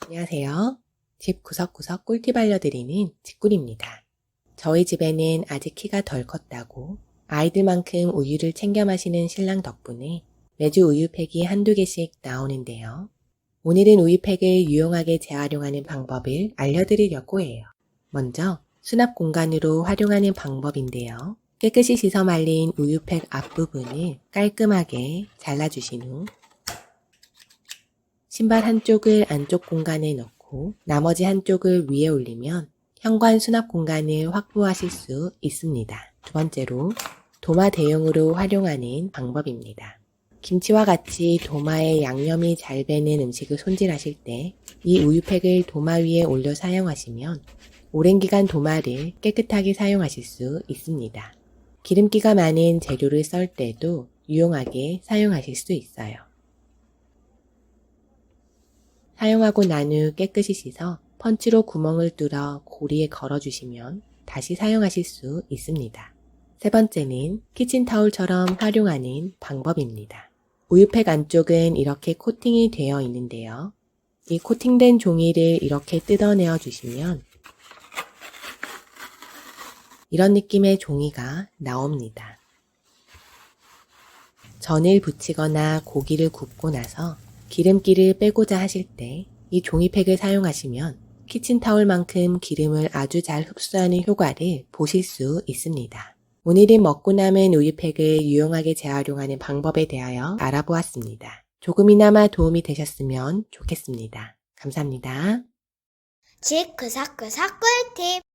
안녕하세요. 집 구석구석 꿀팁 알려드리는 집꿀입니다. 저희 집에는 아직 키가 덜 컸다고 아이들만큼 우유를 챙겨 마시는 신랑 덕분에 매주 우유팩이 한두 개씩 나오는데요. 오늘은 우유팩을 유용하게 재활용하는 방법을 알려드리려고 해요. 먼저 수납 공간으로 활용하는 방법인데요. 깨끗이 씻어 말린 우유팩 앞부분을 깔끔하게 잘라주신 후 신발 한쪽을 안쪽 공간에 넣고 나머지 한쪽을 위에 올리면 현관 수납 공간을 확보하실 수 있습니다. 두 번째로 도마 대용으로 활용하는 방법입니다. 김치와 같이 도마에 양념이 잘 배는 음식을 손질하실 때 이 우유팩을 도마 위에 올려 사용하시면 오랜 기간 도마를 깨끗하게 사용하실 수 있습니다. 기름기가 많은 재료를 썰 때도 유용하게 사용하실 수 있어요. 사용하고 난 후 깨끗이 씻어 펀치로 구멍을 뚫어 고리에 걸어주시면 다시 사용하실 수 있습니다. 세 번째는 키친타올처럼 활용하는 방법입니다. 우유팩 안쪽은 이렇게 코팅이 되어 있는데요. 이 코팅된 종이를 이렇게 뜯어내어 주시면 이런 느낌의 종이가 나옵니다. 전을 붙이거나 고기를 굽고 나서 기름기를 빼고자 하실 때 이 종이팩을 사용하시면 키친타올만큼 기름을 아주 잘 흡수하는 효과를 보실 수 있습니다. 오늘은 먹고 남은 우유팩을 유용하게 재활용하는 방법에 대하여 알아보았습니다. 조금이나마 도움이 되셨으면 좋겠습니다. 감사합니다. 집 구석구석 꿀팁